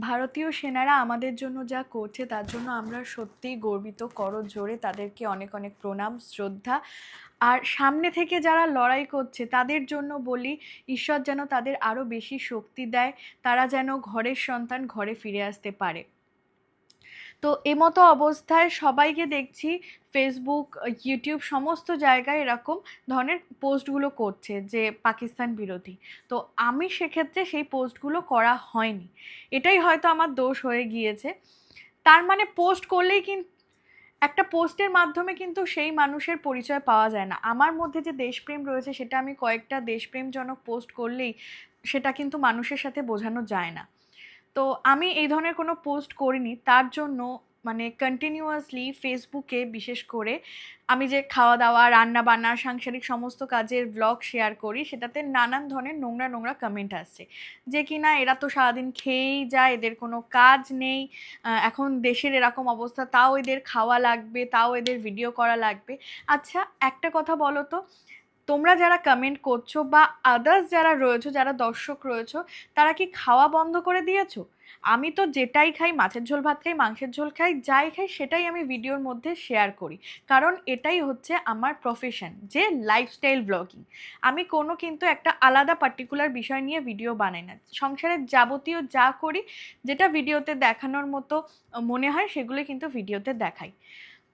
ভারতীয় সেনারা আমাদের জন্য যা করছে, তার জন্য আমরা সত্যিই গর্বিত। কর জোরে, তাদেরকে অনেক অনেক প্রণাম, শ্রদ্ধা। আর সামনে থেকে যারা লড়াই করছে, তাদের জন্য বলি, ঈশ্বর যেন তাদের আরও বেশি শক্তি দেয়, তারা যেন ঘরের সন্তান ঘরে ফিরে আসতে পারে। তো এমতো অবস্থায় সবাইকে দেখছি ফেসবুক ইউটিউব সমস্ত জায়গায় এরকম ধরনের পোস্টগুলো করছে যে পাকিস্তান বিরোধী। তো আমি সেক্ষেত্রে সেই পোস্টগুলো করা হয়নি। এটাই হয়তো আমার দোষ হয়ে গিয়েছে। তার মানে পোস্ট করলেই কিন্তু একটা পোস্টের মাধ্যমে কিন্তু সেই মানুষের পরিচয় পাওয়া যায় না। আমার মধ্যে যে দেশপ্রেম রয়েছে সেটা আমি কয়েকটা দেশপ্রেমজনক পোস্ট করলেই সেটা কিন্তু মানুষের সাথে বোঝানো যায় না। তো আমি এই ধরনের কোনো পোস্ট করিনি। তার জন্য মানে কন্টিনিউয়াসলি ফেসবুকে বিশেষ করে আমি যে খাওয়া দাওয়া রান্না বান্না সাংসারিক সমস্ত কাজের ব্লগ শেয়ার করি, সেটাতে নানান ধরনের নোংরা নোংরা কমেন্ট আসছে। যে কি না এরা তো সারাদিন খেয়েই যায়, এদের কোনো কাজ নেই এখন দেশের এরকম অবস্থা, তাও এদের খাওয়া লাগবে, তাও এদের ভিডিও করা লাগবে। আচ্ছা একটা কথা বলো তো তোমরা যারা কমেন্ট করছ বা আদার্স যারা রয়েছো, যারা দর্শক রয়েছো, তারা কি খাওয়া বন্ধ করে দিয়েছ? আমি তো যেটাই খাই, মাছের ঝোল, ভাত খাই, মাংসের ঝোল খাই, যাই খাই, সেটাই আমি ভিডিওর মধ্যে শেয়ার করি। কারণ এটাই হচ্ছে আমার প্রফেশন যে লাইফস্টাইল ব্লগিং আমি কোনো কিন্তু একটা আলাদা পার্টিকুলার বিষয় নিয়ে ভিডিও বানাই না। সংসারের যাবতীয় যা করি, যেটা ভিডিওতে দেখানোর মতো মনে হয়, সেগুলো কিন্তু ভিডিওতে দেখাই।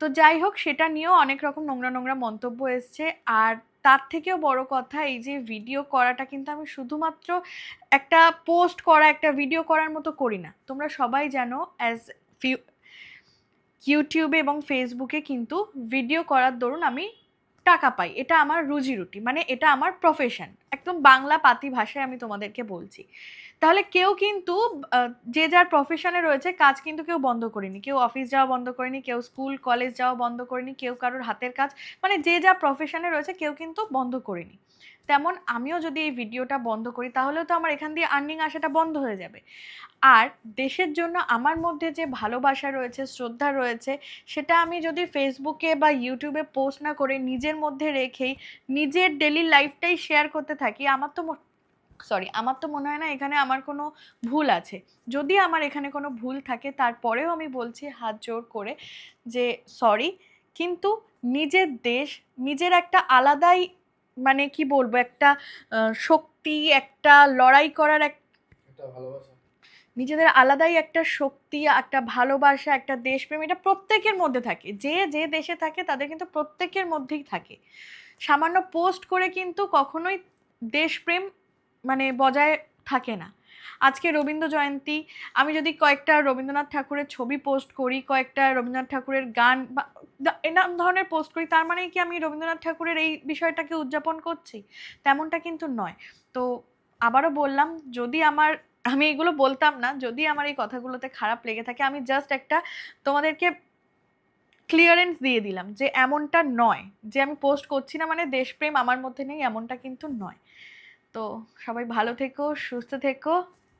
তো যাই হোক, সেটা নিয়েও অনেক রকম নোংরা নোংরা মন্তব্য এসছে। আর তার থেকেও বড় কথা এই যে ভিডিও করাটা কিন্তু আমি শুধুমাত্র একটা পোস্ট করা, একটা ভিডিও করার মতো করি না। তোমরা সবাই জানো অ্যাজ ইউটিউবে এবং ফেসবুকে কিন্তু ভিডিও করার দরুন আমি টাকা পাই। এটা আমার রুজি রুটি মানে এটা আমার প্রফেশন একদম বাংলা পাতি ভাষায় আমি তোমাদেরকে বলছি। তাহলে কেউ কিন্তু যে যার প্রফেশনে রয়েছে, কাজ কিন্তু কেউ বন্ধ করেনি। কেউ অফিস যাওয়া বন্ধ করেনি, কেউ স্কুল কলেজ যাওয়া বন্ধ করেনি, কেউ কারোর হাতের কাজ মানে যে যা প্রফেশনে রয়েছে, কেউ কিন্তু বন্ধ করেনি। তেমন আমিও যদি এই ভিডিওটা বন্ধ করি তাহলে তো আমার এখান দিয়ে আর্নিং আসাটা বন্ধ হয়ে যাবে। আর দেশের জন্য আমার মধ্যে যে ভালোবাসা রয়েছে, শ্রদ্ধা রয়েছে, সেটা আমি যদি ফেসবুকে বা ইউটিউবে পোস্ট না করে নিজের মধ্যে রেখেই নিজের ডেলি লাইফটাই শেয়ার করতে থাকি আমার তো সরি আমার তো মনে হয় না এখানে আমার কোনো ভুল আছে। যদি আমার এখানে কোনো ভুল থাকে তারপরেও আমি বলছি হাত জোর করে যে সরি কিন্তু নিজের দেশ নিজের একটা আলাদাই মানে কি বলব একটা শক্তি একটা লড়াই করার এক নিজেদের আলাদাই একটা শক্তি একটা ভালোবাসা একটা দেশপ্রেম এটা প্রত্যেকের মধ্যে থাকে। যে যে দেশে থাকে তাদের কিন্তু প্রত্যেকের মধ্যেই থাকে। সামান্য পোস্ট করে কিন্তু কখনোই দেশপ্রেম মানে বজায় থাকে না। আজকে রবীন্দ্র জয়ন্তী, আমি যদি কয়েকটা রবীন্দ্রনাথ ঠাকুরের ছবি পোস্ট করি, কয়েকটা রবীন্দ্রনাথ ঠাকুরের গান বা এরম ধরনের পোস্ট করি, তার মানে কি আমি রবীন্দ্রনাথ ঠাকুরের এই বিষয়টাকে উদযাপন করছি? তেমনটা কিন্তু নয়। তো আবারও বললাম, যদি আমার, আমি এগুলো বলতাম না, যদি আমার এই কথাগুলোতে খারাপ লেগে থাকে, আমি জাস্ট একটা তোমাদেরকে ক্লিয়ারেন্স দিয়ে দিলাম যে এমনটা নয়, যে আমি পোস্ট করছি না মানে দেশপ্রেম আমার মধ্যে নেই, এমনটা কিন্তু নয়। তো সবাই ভালো থেকো, সুস্থ থেকো,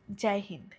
জয় হিন্দ।